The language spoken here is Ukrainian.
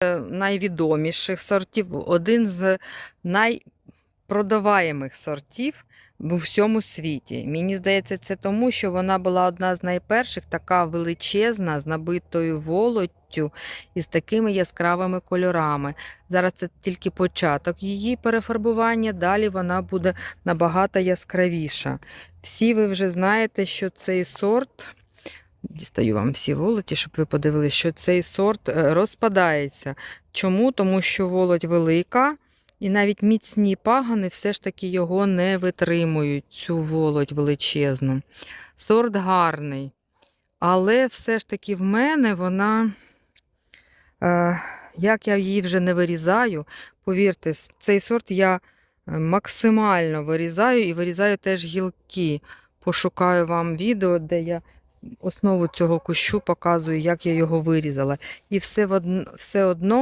е, найвідоміших сортів, один з найпродаваємих сортів в всьому світі. Мені здається, це тому, що вона була одна з найперших, така величезна, з набитою волоттю і з такими яскравими кольорами. Зараз це тільки початок її перефарбування, далі вона буде набагато яскравіша. Всі ви вже знаєте, що цей сорт. Дістаю вам всі волоті, щоб ви подивилися, що цей сорт е, розпадається. Чому? Тому що волоть велика, і навіть міцні пагани все ж таки його не витримують, цю волоть величезну. Сорт гарний. Але все ж таки в мене вона, е, як я її вже не вирізаю, повірте, цей сорт я е, максимально вирізаю і вирізаю теж гілки. Пошукаю вам відео, де я основу цього кущу показую, як я його вирізала. І все, в все одно